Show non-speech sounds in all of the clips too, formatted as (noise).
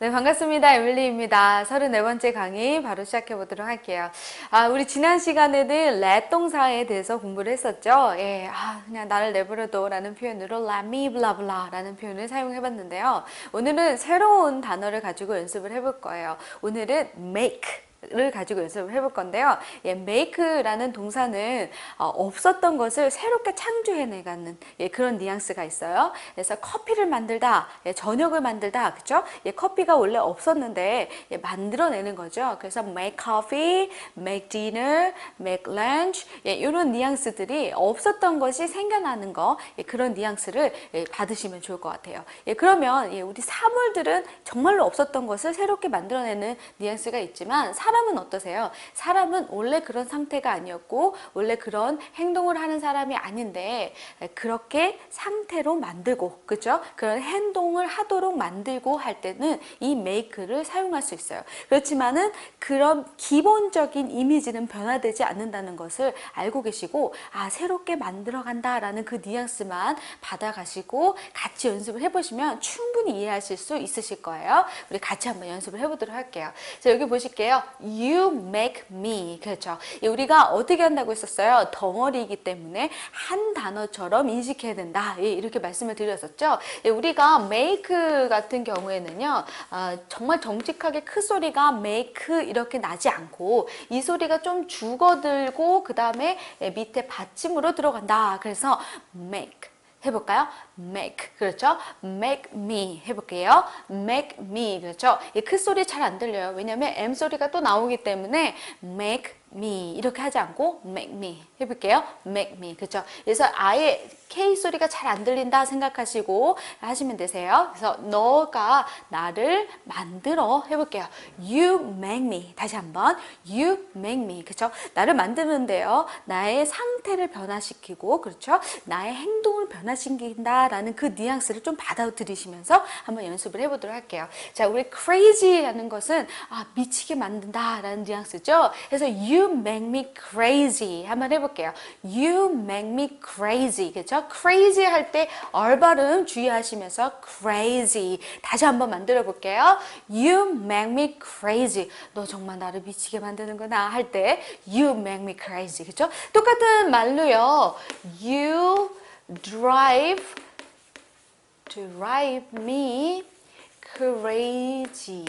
네, 반갑습니다. 에밀리입니다. 34번째 강의 바로 시작해 보도록 할게요. 아, 우리 지난 시간에는 let 동사에 대해서 공부를 했었죠. 예, 아, 그냥 나를 내버려둬 라는 표현으로 let me blah blah 라는 표현을 사용해 봤는데요. 오늘은 새로운 단어를 가지고 연습을 해볼 거예요. 오늘은 make. 를 가지고 연습을 해볼 건데요. 예, make라는 동사는 어, 없었던 것을 새롭게 창조해내가는 예, 그런 뉘앙스가 있어요. 그래서 커피를 만들다, 예, 저녁을 만들다, 그죠? 예, 커피가 원래 없었는데 예, 만들어내는 거죠. 그래서 make coffee, make dinner, make lunch 예, 이런 뉘앙스들이 없었던 것이 생겨나는 거 예, 그런 뉘앙스를 예, 받으시면 좋을 것 같아요. 예, 그러면 예, 우리 사물들은 정말로 없었던 것을 새롭게 만들어내는 뉘앙스가 있지만 사람은 어떠세요? 사람은 원래 그런 상태가 아니었고 원래 그런 행동을 하는 사람이 아닌데 그렇게 상태로 만들고 그죠? 그런 행동을 하도록 만들고 할 때는 이 make를 사용할 수 있어요. 그렇지만은 그런 기본적인 이미지는 변화되지 않는다는 것을 알고 계시고 아 새롭게 만들어 간다라는 그 뉘앙스만 받아가시고 같이 연습을 해보시면 충분히 이해하실 수 있으실 거예요. 우리 같이 한번 연습을 해보도록 할게요. 자 여기 보실게요. You make me. 그렇죠. 우리가 어떻게 한다고 했었어요? 덩어리이기 때문에 한 단어처럼 인식해야 된다. 예, 이렇게 말씀을 드렸었죠. 예, 우리가 make 같은 경우에는요, 어, 정말 정직하게 크 소리가 make 이렇게 나지 않고 이 소리가 좀 죽어들고 그 다음에 밑에 받침으로 들어간다. 그래서 make. 해볼까요? make 그렇죠? make me 해볼게요. make me 그렇죠? 이 크 소리 잘 안 들려요. 왜냐면 m 소리가 또 나오기 때문에 make me 이렇게 하지 않고 make me 해볼게요. make me 그렇죠? 그래서 아예 K 소리가 잘 안 들린다 생각하시고 하시면 되세요. 그래서 너가 나를 만들어 해볼게요. You make me 다시 한번 You make me 그렇죠? 나를 만드는데요. 나의 상태를 변화시키고 그렇죠? 나의 행동을 변화시킨다 라는 그 뉘앙스를 좀 받아들이시면서 한번 연습을 해보도록 할게요. 자, 우리 crazy라는 것은 아, 미치게 만든다 라는 뉘앙스죠. 그래서 You make me crazy 한번 해볼게요. You make me crazy 그렇죠? crazy 할때 R 발음 주의하시면서 crazy 다시 한번 만들어 볼게요. You make me crazy. 너 정말 나를 미치게 만드는구나 할 때 you make me crazy. 그렇죠? 똑같은 말로요. You drive drive me crazy.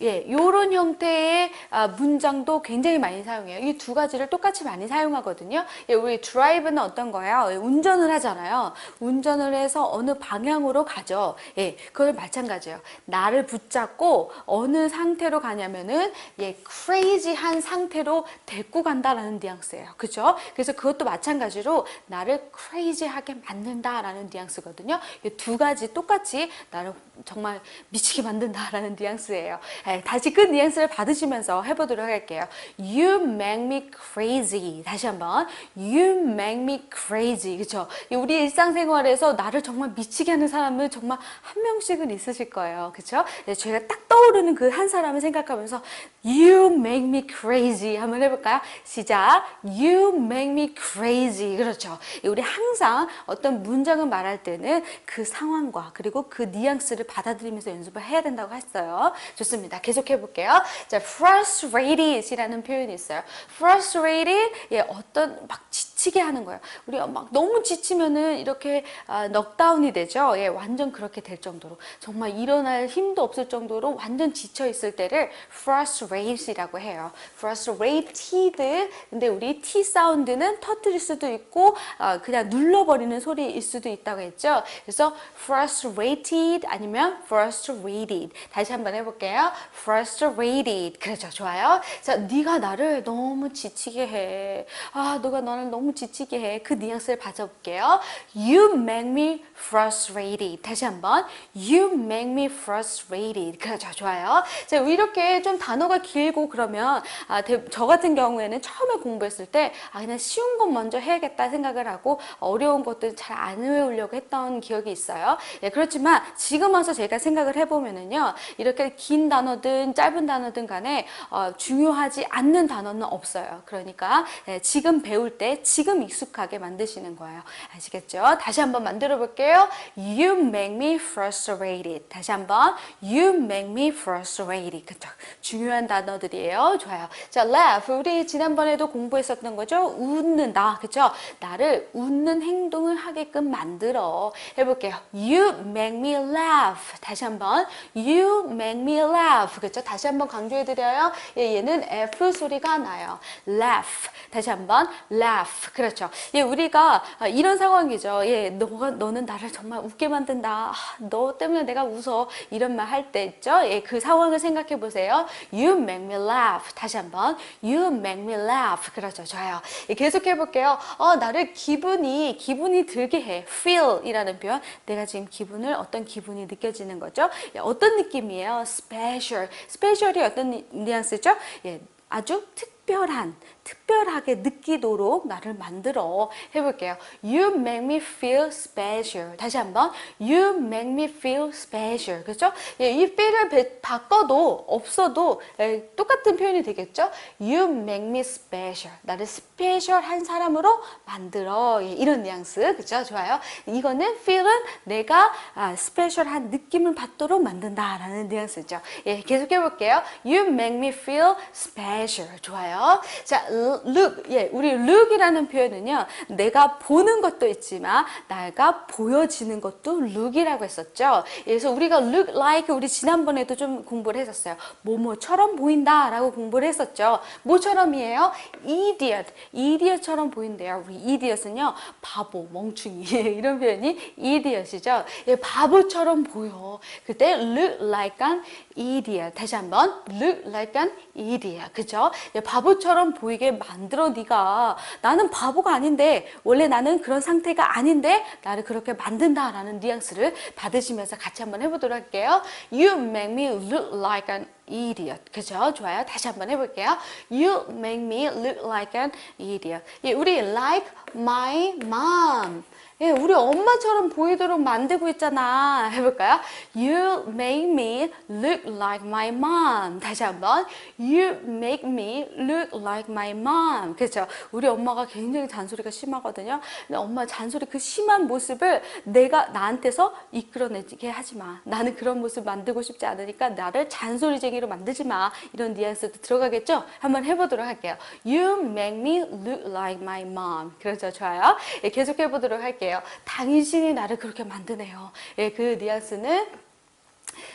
예, 요런 형태의 아, 문장도 굉장히 많이 사용해요. 이 두 가지를 똑같이 많이 사용하거든요. 예, 우리 드라이브는 어떤 거예요? 예, 운전을 하잖아요. 운전을 해서 어느 방향으로 가죠. 예, 그걸 마찬가지예요. 나를 붙잡고 어느 상태로 가냐면은 예, crazy한 상태로 데리고 간다라는 뉘앙스예요. 그죠? 그래서 그것도 마찬가지로 나를 crazy하게 만든다라는 뉘앙스거든요. 이두 가지 똑같이 나를 정말 미치게 만든다라는 뉘앙스예요. 예, 다시 그 뉘앙스를 받으시면서 해보도록 할게요. You make me crazy. 다시 한번. You make me crazy. 그쵸? 우리 일상생활에서 나를 정말 미치게 하는 사람은 정말 한 명씩은 있으실 거예요. 그쵸? 네, 저희가 딱 떠오르는 그 한 사람을 생각하면서 You make me crazy. 한번 해볼까요? 시작. You make me crazy. 그렇죠. 우리 항상 어떤 문장을 말할 때는 그 상황과 그리고 그 뉘앙스를 받아들이면서 연습을 해야 된다고 했어요. 좋습니다. 계속 해볼게요. 자, frustrated이라는 표현이 있어요. frustrated, 예, 어떤 막 지 치게 하는 거예요. 우리가 막 너무 지치면은 이렇게 아, 넉다운이 되죠. 예, 완전 그렇게 될 정도로 정말 일어날 힘도 없을 정도로 완전 지쳐 있을 때를 frustrated이라고 해요. frustrated. 근데 우리 T 사운드는 터뜨릴 수도 있고 아, 그냥 눌러버리는 소리일 수도 있다고 했죠. 그래서 frustrated 아니면 frustrated. 다시 한번 해볼게요. frustrated. 그렇죠. 좋아요. 자, 네가 나를 너무 지치게 해. 아, 너가 나를 너무 지치게 해. 그 뉘앙스를 받아볼게요. You make me frustrated. 다시 한번. You make me frustrated. 그렇죠. 좋아요. 자, 이렇게 좀 단어가 길고 그러면 아, 저 같은 경우에는 처음에 공부했을 때 아, 그냥 쉬운 것 먼저 해야겠다 생각을 하고 어려운 것들 잘 안 외우려고 했던 기억이 있어요. 예, 그렇지만 지금 와서 제가 생각을 해보면은요. 이렇게 긴 단어든 짧은 단어든 간에 어, 중요하지 않는 단어는 없어요. 그러니까 예, 지금 배울 때 다시금 익숙하게 만드시는 거예요. 아시겠죠? 다시 한번 만들어 볼게요. You make me frustrated. 다시 한번 You make me frustrated. 그쵸? 중요한 단어들이에요. 좋아요. 자, laugh. 우리 지난번에도 공부했었던 거죠? 웃는다. 그쵸? 나를 웃는 행동을 하게끔 만들어. 해볼게요. You make me laugh. 다시 한번 You make me laugh. 그쵸? 다시 한번 강조해드려요. 예, 얘는 F 소리가 나요. laugh. 다시 한번 laugh. 그렇죠. 예, 우리가 아, 이런 상황이죠. 예, 너가 너는 나를 정말 웃게 만든다. 아, 너 때문에 내가 웃어. 이런 말 할 때 있죠. 예, 그 상황을 생각해 보세요. You make me laugh. 다시 한번 You make me laugh. 그렇죠. 좋아요. 예, 계속해 볼게요. 어, 나를 기분이 기분이 들게 해. feel이라는 표현. 내가 지금 기분을 어떤 기분이 느껴지는 거죠? 예, 어떤 느낌이에요? special. special이 어떤 니- 뉘앙스죠? 예, 아주 특 별한, 특별하게 느끼도록 나를 만들어 해볼게요. You make me feel special. 다시 한번. You make me feel special. 그렇죠? 예, 이 feel을 배- 바꿔도 없어도 예, 똑같은 표현이 되겠죠? You make me special. 나를 스페셜한 사람으로 만들어. 예, 이런 뉘앙스. 그렇죠? 좋아요. 이거는 feel은 내가 아, 스페셜한 느낌을 받도록 만든다라는 뉘앙스죠. 예, 계속 해볼게요. You make me feel special. 좋아요. 자, look. 예, 우리 look이라는 표현은요. 내가 보는 것도 있지만 내가 보여지는 것도 look이라고 했었죠. 그래서 우리가 look like 우리 지난번에도 좀 공부를 했었어요. 뭐뭐처럼 보인다라고 공부를 했었죠. 뭐처럼이에요? idiot. idiot처럼 보인대요. 우리 idiot은요. 바보, 멍충이 (laughs) 이런 표현이 idiot이죠. 예, 바보처럼 보여. 그때 look like idiot. 다시 한번 look like an idiot. 그죠? 예, 바보처럼 보이게 만들어 네가 나는 바보가 아닌데 원래 나는 그런 상태가 아닌데 나를 그렇게 만든다라는 뉘앙스를 받으시면서 같이 한번 해보도록 할게요. You make me look like an idiot. 그죠? 좋아요. 다시 한번 해볼게요. You make me look like an idiot. 예, 우리 like my mom. 예, 우리 엄마처럼 보이도록 만들고 있잖아. 해볼까요? You make me look like my mom. 다시 한번. You make me look like my mom. 그렇죠? 우리 엄마가 굉장히 잔소리가 심하거든요. 근데 엄마 잔소리 그 심한 모습을 내가 나한테서 이끌어내게 하지 마. 나는 그런 모습 만들고 싶지 않으니까 나를 잔소리쟁이로 만들지 마. 이런 뉘앙스도 들어가겠죠? 한번 해보도록 할게요. You make me look like my mom. 그렇죠? 좋아요. 예, 계속 해보도록 할게요. 당신이 나를 그렇게 만드네요. 예, 그 뉘앙스는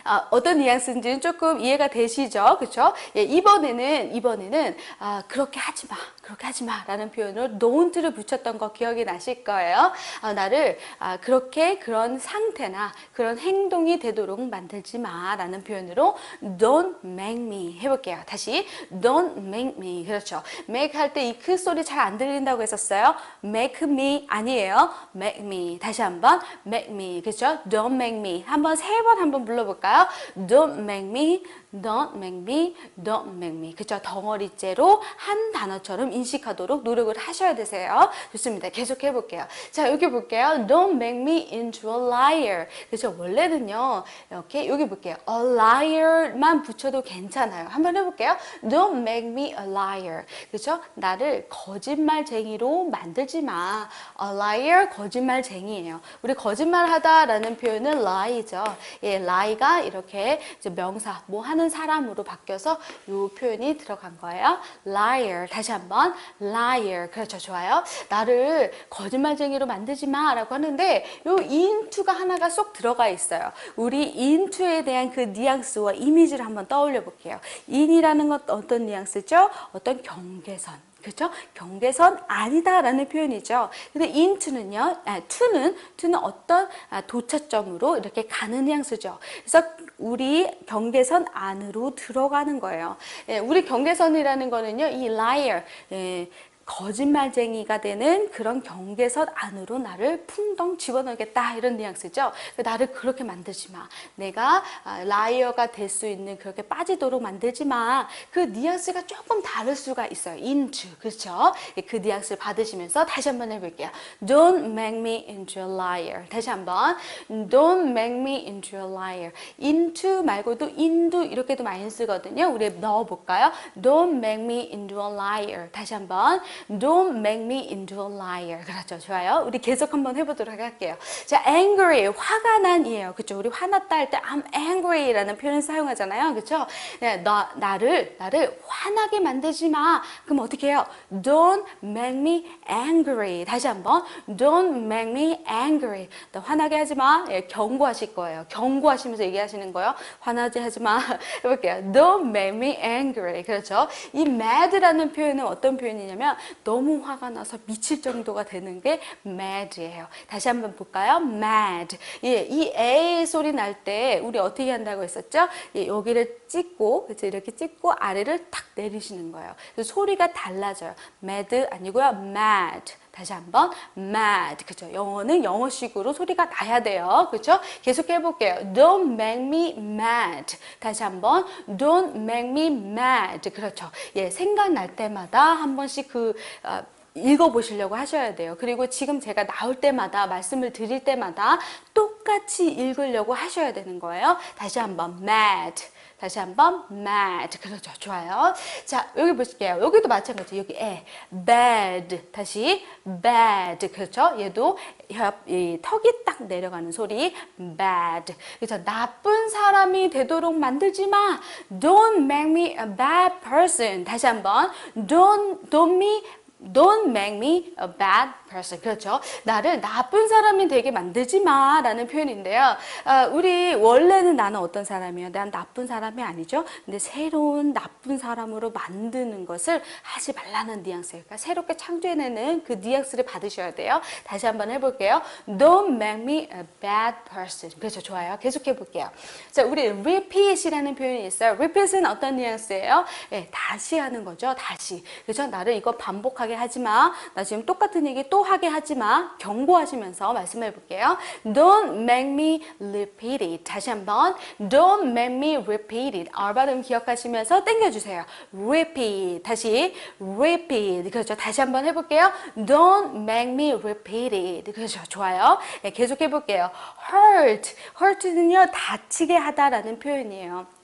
아, 어떤 뉘앙스인지는 조금 이해가 되시죠? 그렇죠? 예, 이번에는 이번에는 아, 그렇게 하지 마. 그렇게 하지 마라는 표현으로 don't를 붙였던 거 기억이 나실 거예요. 아, 나를 아, 그렇게 그런 상태나 그런 행동이 되도록 만들지 마라는 표현으로 don't make me 해 볼게요. 다시 don't make me 그렇죠. make 할 때 이 크 소리 잘 안 들린다고 했었어요. make me 아니에요. make me 다시 한번 make me 그렇죠. don't make me 한번 세 번 한번 불러 볼 까요? don't make me don't make me, don't make me. 그죠? 덩어리째로 한 단어처럼 인식하도록 노력을 하셔야 되세요. 좋습니다. 계속 해볼게요. 자, 여기 볼게요. Don't make me into a liar. 그죠? 원래는요, 이렇게, 여기 볼게요. A liar만 붙여도 괜찮아요. 한번 해볼게요. Don't make me a liar. 그죠? 나를 거짓말쟁이로 만들지 마. A liar, 거짓말쟁이에요. 우리 거짓말 하다라는 표현은 lie죠. 예, lie가 이렇게 이제 명사, 뭐 하는 사람으로 바뀌어서 이 표현이 들어간 거예요. liar. 다시 한번 liar. 그렇죠. 좋아요. 나를 거짓말쟁이로 만들지 마라고 하는데 요 into가 하나가 쏙 들어가 있어요. 우리 into에 대한 그 뉘앙스와 이미지를 한번 떠올려 볼게요. in이라는 것 어떤 뉘앙스죠? 어떤 경계선. 그렇죠? 경계선 아니다라는 표현이죠. 근데 into는요, 아, to는 to는 어떤 아, 도착점으로 이렇게 가는 뉘앙스죠. 그래서 우리 경계선 안으로 들어가는 거예요. 예, 우리 경계선이라는 거는요, 이 liar, 예, 거짓말쟁이가 되는 그런 경계선 안으로 나를 풍덩 집어넣겠다 이런 뉘앙스죠. 나를 그렇게 만들지 마. 내가 아, 라이어가 될 수 있는 그렇게 빠지도록 만들지 마. 그 뉘앙스가 조금 다를 수가 있어요. into 그렇죠? 그 뉘앙스를 받으시면서 다시 한번 해볼게요. Don't make me into a liar. 다시 한번 Don't make me into a liar. into 말고도 into 이렇게도 많이 쓰거든요. 우리 넣어볼까요? Don't make me into a liar. 다시 한번 don't make me into a liar. (laughs) 그렇죠. 좋아요. 우리 계속 한번 해보도록 할게요. 자, angry. 화가 난이에요. 그렇죠. 우리 화났다 할 때 I'm angry라는 표현을 사용하잖아요. 그렇죠. 네, 나, 나를, 나를 화나게 만들지 마. 그럼 어떻게 해요? Don't make me angry. 다시 한번. Don't make me angry. 나 화나게 하지 마. 예, 경고하실 거예요. 경고하시면서 얘기하시는 거예요. 화나지 하지 마. (laughs) 해볼게요. Don't make me angry. 그렇죠. 이 mad라는 표현은 어떤 표현이냐면 너무 화가 나서 미칠 정도가 되는 게 mad예요. 다시 한번 볼까요? mad. 예, 이 A 소리 날 때 우리 어떻게 한다고 했었죠? 예, 여기를 찍고 그래서 이렇게 찍고 아래를 탁 내리시는 거예요. 소리가 달라져요. mad 아니고요. mad. 다시 한번 mad. 그죠 영어는 영어식으로 소리가 나야 돼요. 그죠 계속 해볼게요. Don't make me mad. 다시 한번 don't make me mad. 그렇죠. 예 생각날 때마다 한 번씩 그 어, 읽어보시려고 하셔야 돼요. 그리고 지금 제가 나올 때마다 말씀을 드릴 때마다 똑같이 읽으려고 하셔야 되는 거예요. 다시 한번 mad. 다시 한번 mad. 그렇죠. 좋아요. 자, 여기 보실게요. 여기도 마찬가지. 여기 에 bad. 다시 bad. 그렇죠. 얘도 협, 이 턱이 딱 내려가는 소리 bad. 그래서 나쁜 사람이 되도록 만들지 마. Don't make me a bad person. 다시 한번 don't don't me Don't make me a bad person. 그렇죠. 나를 나쁜 사람이 되게 만들지 마. 라는 표현인데요. 아, 우리 원래는 나는 어떤 사람이에요? 난 나쁜 사람이 아니죠. 근데 새로운 나쁜 사람으로 만드는 것을 하지 말라는 뉘앙스예요. 그러니까 새롭게 창조해내는 그 뉘앙스를 받으셔야 돼요. 다시 한번 해볼게요. Don't make me a bad person. 그렇죠. 좋아요. 계속 해볼게요. 자, 우리 repeat이라는 표현이 있어요. repeat은 어떤 뉘앙스예요? 예, 다시 하는 거죠. 다시. 그렇죠. 나를 이거 반복하게 하지 마. 나 지금 똑같은 얘기 또 하게 하지 마. 경고하시면서 말씀해 볼게요. Don't make me repeat it. 다시 한번. Don't make me repeat it. R 발음 기억하시면서 당겨주세요. Repeat. 다시. Repeat. 그렇죠. 다시 한번 해볼게요. Don't make me repeat it. 그렇죠. 좋아요. 네, 계속 해볼게요. Hurt. Hurt는요, 다치게 하다라는 표현이에요.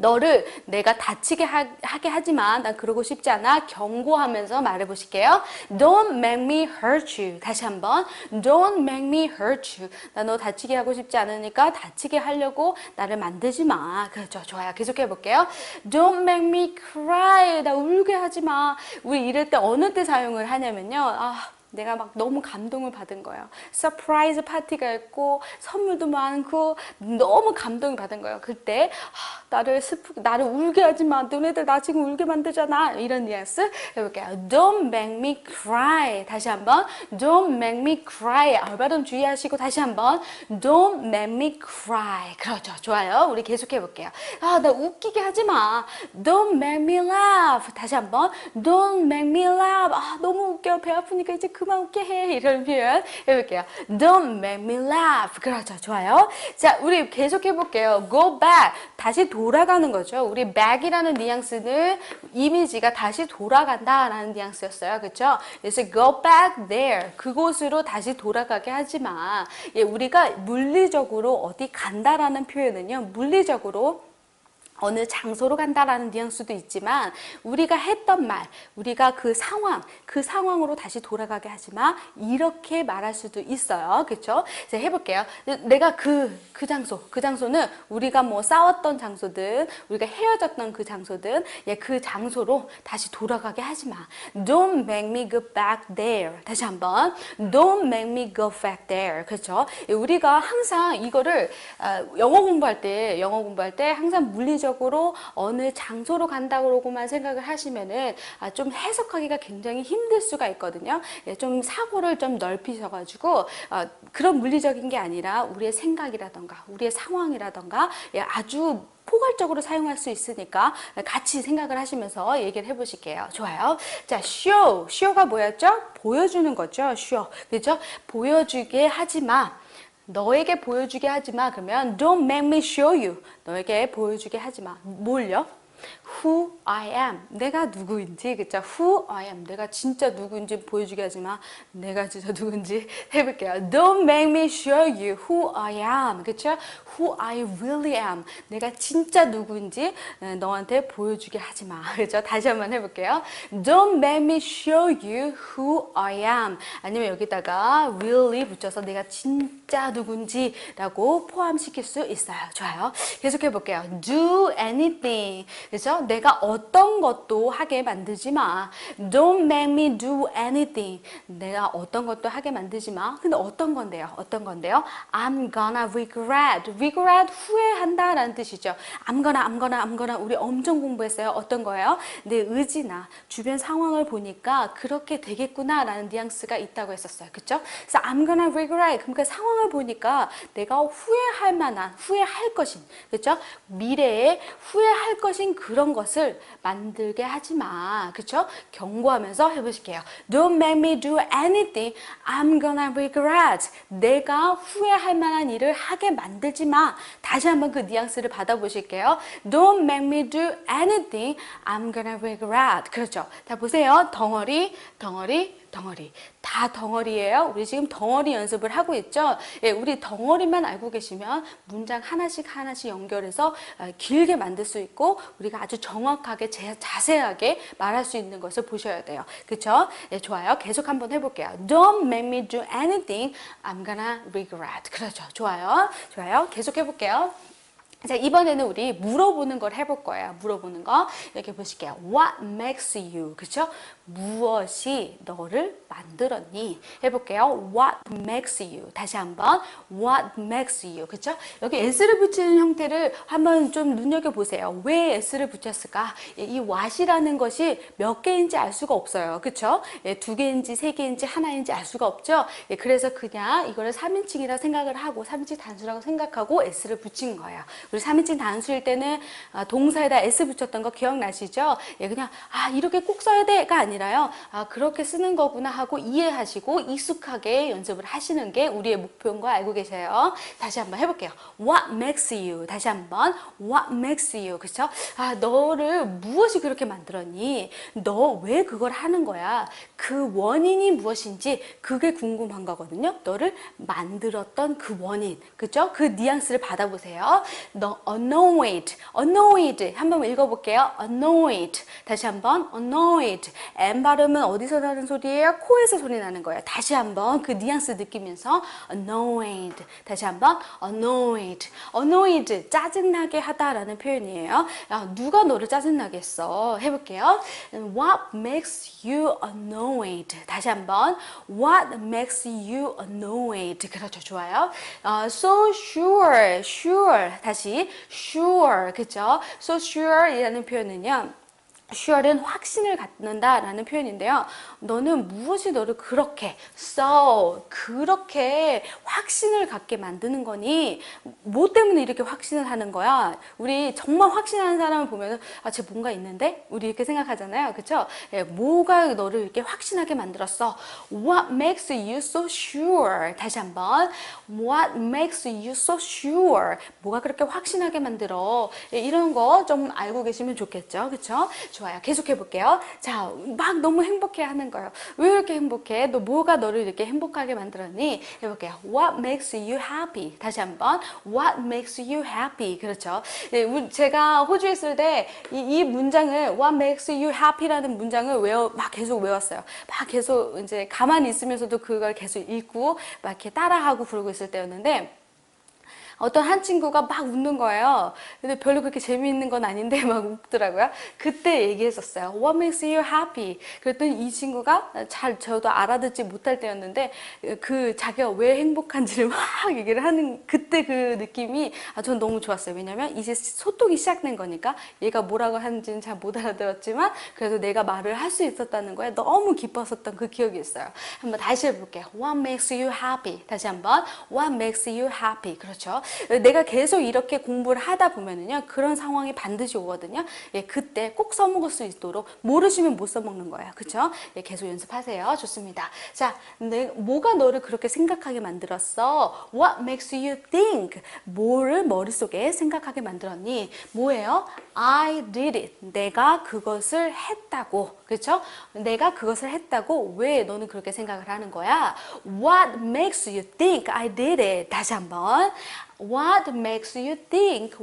너를 내가 다치게 하, 게 하지만 난 그러고 싶지 않아 경고하면서 말해보실게요. Don't make me hurt you. 다시 한번 Don't make me hurt you. 나 너 다치게 하고 싶지 않으니까 다치게 하려고 나를 만들지 마. 그렇죠. 좋아요. 계속 해 볼게요. Don't make me cry. 나 울게 하지 마. 우리 이럴 때 어느 때 사용을 하냐면요. 아, 내가 막 너무 감동을 받은 거예요. 서프라이즈 파티가 있고 선물도 많고 너무 감동을 받은 거예요. 그때 하, 나를 슬프 나를 울게 하지 마. 너네들 나 지금 울게 만들잖아. 이런 뉘앙스 해볼게요. Don't make me cry. 다시 한번 Don't make me cry. 발음 주의하시고 다시 한번 Don't make me cry. 그렇죠. 좋아요. 우리 계속 해볼게요. 아, 나 웃기게 하지 마. Don't make me laugh. 다시 한번 Don't make me laugh. 아, 너무 웃겨. 배 아프니까 이제 그만 웃게 해. 이런 표현 해볼게요. Don't make me laugh. 그렇죠. 좋아요. 자, 우리 계속 해볼게요. Go back. 다시 돌아가는 거죠. 우리 back이라는 뉘앙스는 이미지가 다시 돌아간다 라는 뉘앙스였어요. 그렇죠? 그래서 go back there. 그곳으로 다시 돌아가게 하지 마. 예, 우리가 물리적으로 어디 간다라는 표현은요. 물리적으로 어느 장소로 간다라는 뉘앙스도 있지만 우리가 했던 말, 우리가 그 상황, 그 상황으로 다시 돌아가게 하지 마. 이렇게 말할 수도 있어요. 그렇죠? 이제 해볼게요. 내가 그, 그 장소, 그 장소는 우리가 뭐 싸웠던 장소든 우리가 헤어졌던 그 장소든 예, 그 장소로 다시 돌아가게 하지 마. Don't make me go back there. 다시 한번. Don't make me go back there. 그렇죠? 예, 우리가 항상 이거를 아, 영어 공부할 때, 영어 공부할 때 항상 물리적 적으로 어느 장소로 간다고만 생각을 하시면은 아, 좀 해석하기가 굉장히 힘들 수가 있거든요. 예, 좀 사고를 좀 넓히셔가지고 어, 그런 물리적인 게 아니라 우리의 생각이라던가 우리의 상황이라던가 예, 아주 포괄적으로 사용할 수 있으니까 같이 생각을 하시면서 얘기를 해보실게요. 좋아요. 자, show. show가 뭐였죠? 보여주는 거죠. show. 그죠? 보여주게 하지 마. 너에게 보여주게 하지 마. 그러면 don't make me show you. 너에게 보여주게 하지 마. 뭘요? Who I am. 내가 누구인지, 그쵸? who I am. 내가 진짜 누구인지 보여주게 하지 마. 내가 진짜 누군지 (laughs) 해볼게요. Don't make me show you who I am. 그쵸? who I really am. 내가 진짜 누구인지 어, 너한테 보여주게 하지 마. (laughs) 그죠? 다시 한번 해볼게요. Don't make me show you who I am. 아니면 여기다가 really 붙여서 내가 진짜 누군지 라고 포함시킬 수 있어요. 좋아요. 계속 해볼게요. Do anything. 그죠? 내가 어떤 것도 하게 만들지 마. Don't make me do anything. 내가 어떤 것도 하게 만들지 마. 근데 어떤 건데요? 어떤 건데요? I'm gonna regret. regret 후회한다 라는 뜻이죠. I'm gonna, I'm gonna, I'm gonna. 우리 엄청 공부했어요. 어떤 거예요? 내 의지나 주변 상황을 보니까 그렇게 되겠구나 라는 뉘앙스가 있다고 했었어요. 그쵸? 그래서 I'm gonna regret. 그러니까 상황을 보니까 내가 후회할 만한, 후회할 것인, 그쵸? 미래에 후회할 것인 그런 것을 만들게 하지 마. 그쵸? 경고하면서 해보실게요. Don't make me do anything I'm gonna regret. 내가 후회할 만한 일을 하게 만들지 마. 다시 한번 그 뉘앙스를 받아보실게요. Don't make me do anything I'm gonna regret. 그렇죠. 자, 보세요. 덩어리, 덩어리, 덩어리. 다 덩어리예요. 우리 지금 덩어리 연습을 하고 있죠. 예, 우리 덩어리만 알고 계시면 문장 하나씩 하나씩 연결해서 어, 길게 만들 수 있고 우리가 아주 정확하게 제- 자세하게 말할 수 있는 것을 보셔야 돼요. 그렇죠? 예, 좋아요. 계속 한번 해볼게요. Don't make me do anything I'm gonna regret. 그렇죠. 좋아요. 좋아요. 계속 해볼게요. 자, 이번에는 우리 물어보는 걸 해볼 거예요. 물어보는 거. 이렇게 보실게요. What makes you? 그쵸? 무엇이 너를 만들었니? 해볼게요. What makes you? 다시 한번. What makes you? 그쵸? 여기 s를 붙이는 형태를 한번 좀 눈여겨보세요. 왜 s를 붙였을까? 예, 이 what이라는 것이 몇 개인지 알 수가 없어요. 그쵸? 예, 두 개인지 세 개인지 하나인지 알 수가 없죠? 예, 그래서 그냥 이거를 3인칭이라 생각을 하고 3인칭 단수라고 생각하고 s를 붙인 거예요. 우리 3인칭 단수일 때는 아, 동사에다 s 붙였던 거 기억나시죠? 예, 그냥 아 이렇게 꼭 써야 돼가 아니라 요. 아 그렇게 쓰는 거구나 하고 이해하시고 익숙하게 연습을 하시는 게 우리의 목표인 거 알고 계세요. 다시 한번 해볼게요. What makes you? 다시 한번 What makes you? 그렇죠? 아 너를 무엇이 그렇게 만들었니? 너 왜 그걸 하는 거야? 그 원인이 무엇인지 그게 궁금한 거거든요. 너를 만들었던 그 원인, 그죠? 그 뉘앙스를 받아보세요. 너 annoyed, annoyed 한번 읽어볼게요. annoyed 다시 한번 annoyed. M 발음은 어디서 나는 소리예요? 코에서 소리 나는 거예요. 다시 한번 그 뉘앙스 느끼면서 annoyed. 다시 한번 annoyed, annoyed 짜증나게 하다라는 표현이에요. 야, 누가 너를 짜증나게 했어? 해볼게요. What makes you annoyed? 다시 한번 What makes you annoyed? 그렇죠, 좋아요. 어, so sure, sure. 다시 sure, 그죠? So sure이라는 표현은요. Sure는 확신을 갖는다라는 표현인데요. 너는 무엇이 너를 그렇게 so 그렇게 확신을 갖게 만드는 거니? 뭐 때문에 이렇게 확신을 하는 거야? 우리 정말 확신하는 사람을 보면 아, 쟤 뭔가 있는데? 우리 이렇게 생각하잖아요. 그쵸? 예, 뭐가 너를 이렇게 확신하게 만들었어? What makes you so sure? 다시 한번 What makes you so sure? 뭐가 그렇게 확신하게 만들어? 예, 이런 거 좀 알고 계시면 좋겠죠. 그쵸? 좋아요. 계속 해볼게요. 자, 막 너무 행복해 하는 거예요. 왜 이렇게 행복해? 너 뭐가 너를 이렇게 행복하게 만들었니? 해볼게요. What makes you happy? 다시 한번. What makes you happy? 그렇죠. 네, 우- 제가 호주에 있을 때 이 문장을 What makes you happy라는 문장을 외워 막 계속 외웠어요. 막 계속 이제 가만히 있으면서도 그걸 계속 읽고 막 이렇게 따라하고 부르고 있을 때였는데 어떤 한 친구가 막 웃는 거예요. 근데 별로 그렇게 재미있는 건 아닌데 (laughs) 막 웃더라고요. 그때 얘기했었어요. What makes you happy? 그랬더니 이 친구가 잘 저도 알아듣지 못할 때였는데 그 자기가 왜 행복한지를 (laughs) 막 얘기를 하는 그때 그 느낌이 아, 전 너무 좋았어요. 왜냐면 이제 소통이 시작된 거니까 얘가 뭐라고 하는지는 잘 못 알아들었지만 그래도 내가 말을 할 수 있었다는 거에 너무 기뻤었던 그 기억이 있어요. 한번 다시 해볼게요. What makes you happy? 다시 한번 What makes you happy? 그렇죠. 내가 계속 이렇게 공부를 하다 보면은요, 그런 상황이 반드시 오거든요. 예, 그때 꼭 써먹을 수 있도록 모르시면 못 써먹는 거예요. 그쵸? 예, 계속 연습하세요. 좋습니다. 자, 내, 뭐가 너를 그렇게 생각하게 만들었어? What makes you think? 뭐를 머릿속에 생각하게 만들었니? 뭐예요? I did it. 내가 그것을 했다고. 그렇죠? 내가 그것을 했다고 왜 너는 그렇게 생각을 하는 거야? What makes you think I did it? 다시 한번. What makes you think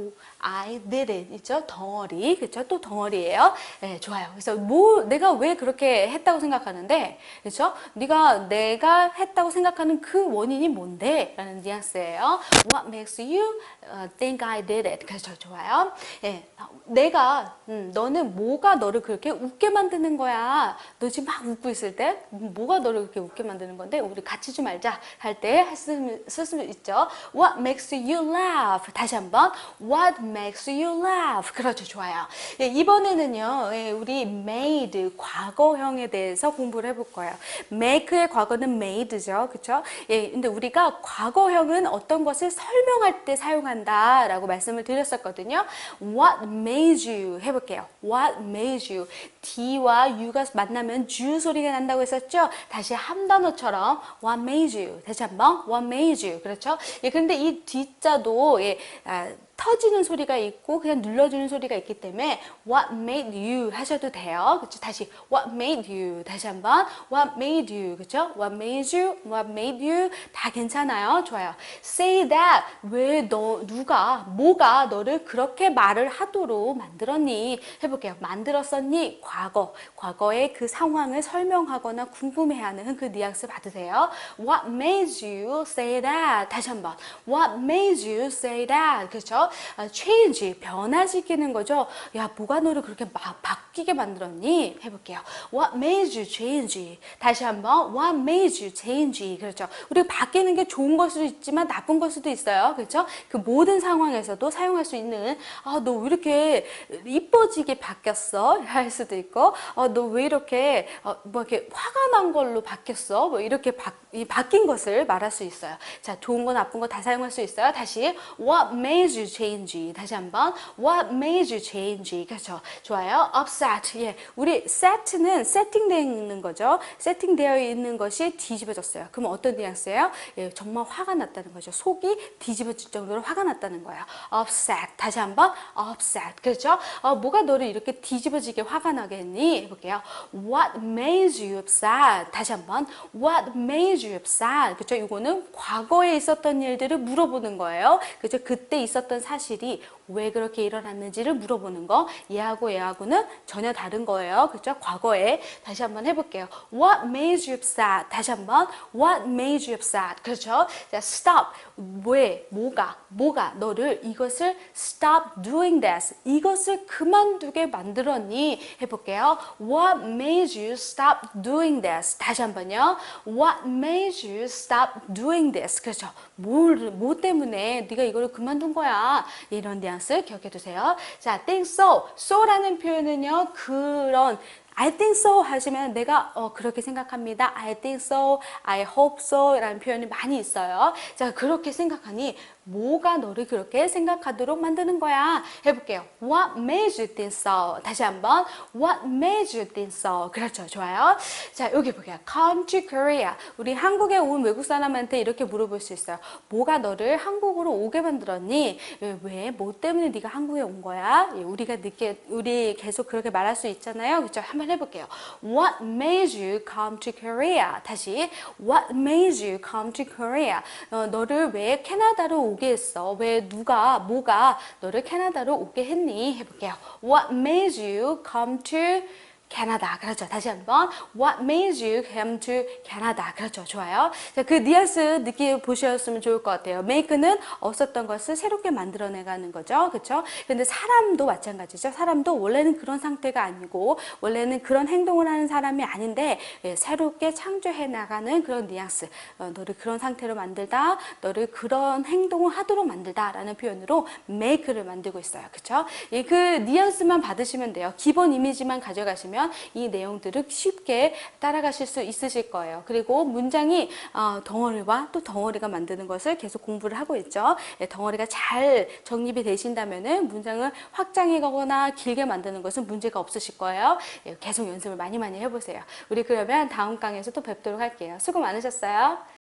I did it? 있죠? 덩어리. 그렇죠? 또 덩어리예요. 네, 좋아요. 그래서 뭐 내가 왜 그렇게 했다고 생각하는데, 그렇죠? 네가 내가 했다고 생각하는 그 원인이 뭔데? 라는 뉘앙스예요. What makes you uh, think I did it? 그렇죠? 좋아요. 예, 내가 음, 너는 뭐가 너를 그렇게 웃게 만드는 거야? 너 지금 막 웃고 있을 때 음, 뭐가 너를 그렇게 웃게 만드는 건데 우리 같이 좀 알자 할 때 쓸 수 있죠. What makes you laugh? 다시 한번 What makes you laugh? 그렇죠, 좋아요. 예, 이번에는요, 예, 우리 made 과거형에 대해서 공부를 해볼 거예요. make의 과거는 made죠, 그렇죠? 예, 근데 우리가 과거형은 어떤 것을 설명할 때 사용한다라고 말씀을 드렸었거든요. What made you 해볼게요. What made you? D와 U가 만나면 주 소리가 난다고 했었죠? 다시 한 단어처럼 What made you? 다시 한번 What made you? 그렇죠? 예, 그런데 이 D자도 예, 아, 터지는 소리가 있고 그냥 눌러주는 소리가 있기 때문에 What made you 하셔도 돼요. 그렇죠? 다시 What made you 다시 한번 What made you 그렇죠? What made you? What made you 다 괜찮아요. 좋아요. Say that 왜 너 누가 뭐가 너를 그렇게 말을 하도록 만들었니? 해볼게요. 만들었었니? 과거 과거의 그 상황을 설명하거나 궁금해하는 그 뉘앙스 받으세요. What made you say that? 다시 한번 What made you say that? 그렇죠? 아, change 변화시키는 거죠. 야 뭐가 너를 그렇게 막 바뀌게 만들었니? 해볼게요. What made you change? 다시 한번 What made you change? 그렇죠. 우리가 바뀌는 게 좋은 걸 수도 있지만 나쁜 걸 수도 있어요. 그렇죠? 그 모든 상황에서도 사용할 수 있는 아 너 왜 이렇게 이뻐지게 바뀌었어? 할 수도 있고 어, 너왜 이렇게 어, 뭐 이렇게 화가 난 걸로 바뀌었어? 뭐 이렇게 바, 이 바뀐 것을 말할 수 있어요. 자 좋은 거 나쁜 거 다 사용할 수 있어요. 다시 What made you change? 다시 한번 What made you change? 그렇죠. 좋아요. upset. 예, 우리 set는 세팅되어 있는 거죠. 세팅되어 있는 것이 뒤집어졌어요. 그럼 어떤 뉘앙스예요? 예, 정말 화가 났다는 거죠. 속이 뒤집어질 정도로 화가 났다는 거예요. upset. 다시 한번 upset. 그렇죠? 어, 뭐가 너를 이렇게 뒤집어지게 화가 나게 했니? 해볼게요. What made you upset? 다시 한번 What made you upset? 그렇죠? 이거는 과거에 있었던 일들을 물어보는 거예요. 그렇죠? 그때 있었던 사실이 왜 그렇게 일어났는지를 물어보는 거. 얘하고 얘하고는 전혀 다른 거예요. 그렇죠? 과거에 다시 한번 해볼게요. What made you upset? 다시 한번 What made you upset? 그렇죠? 자, stop. 왜? 뭐가? 뭐가 너를 이것을 stop doing this. 이것을 그만두게 만들었니? 해볼게요. What made you stop doing this? 다시 한번요. What made you stop doing this? 그렇죠. 뭘, 뭐 때문에 네가 이거를 그만둔 거야? 이런 뉘앙스 기억해 두세요. 자, think so. so라는 표현은요. 그런 I think so 하시면 내가 어, 그렇게 생각합니다. I think so, I hope so 라는 표현이 많이 있어요. 자, 그렇게 생각하니 뭐가 너를 그렇게 생각하도록 만드는 거야? 해볼게요. What made you think so? 다시 한번 What made you think so? 그렇죠. 좋아요. 자, 여기 볼게요. Come to Korea. 우리 한국에 온 외국 사람한테 이렇게 물어볼 수 있어요. 뭐가 너를 한국으로 오게 만들었니? 왜? 뭐 때문에 네가 한국에 온 거야? 예, 우리가 늦게 우리 계속 그렇게 말할 수 있잖아요. 그렇죠? 한번 해볼게요. What made you come to Korea? 다시 What made you come to Korea? 어, 너를 왜 캐나다로 오게 했어? 왜 누가 뭐가 너를 캐나다로 오게 했니? 해볼게요. What made you come to 캐나다. 그렇죠. 다시 한번. What made you come to Canada? 그렇죠. 좋아요. 자, 그 뉘앙스 느끼 보셨으면 좋을 것 같아요. make는 없었던 것을 새롭게 만들어내가는 거죠. 그렇죠. 근데 사람도 마찬가지죠. 사람도 원래는 그런 상태가 아니고 원래는 그런 행동을 하는 사람이 아닌데 예, 새롭게 창조해 나가는 그런 뉘앙스. 어, 너를 그런 상태로 만들다. 너를 그런 행동을 하도록 만들다 라는 표현으로 make를 만들고 있어요. 그렇죠. 예, 그 뉘앙스만 받으시면 돼요. 기본 이미지만 가져가시면 보시면 이 내용들을 쉽게 따라가실 수 있으실 거예요. 그리고 문장이 어, 덩어리와 또 덩어리가 만드는 것을 계속 공부를 하고 있죠. 예, 덩어리가 잘 정립이 되신다면은 문장을 확장해 가거나 길게 만드는 것은 문제가 없으실 거예요. 예, 계속 연습을 많이 많이 해보세요. 우리 그러면 다음 강에서 또 뵙도록 할게요. 수고 많으셨어요.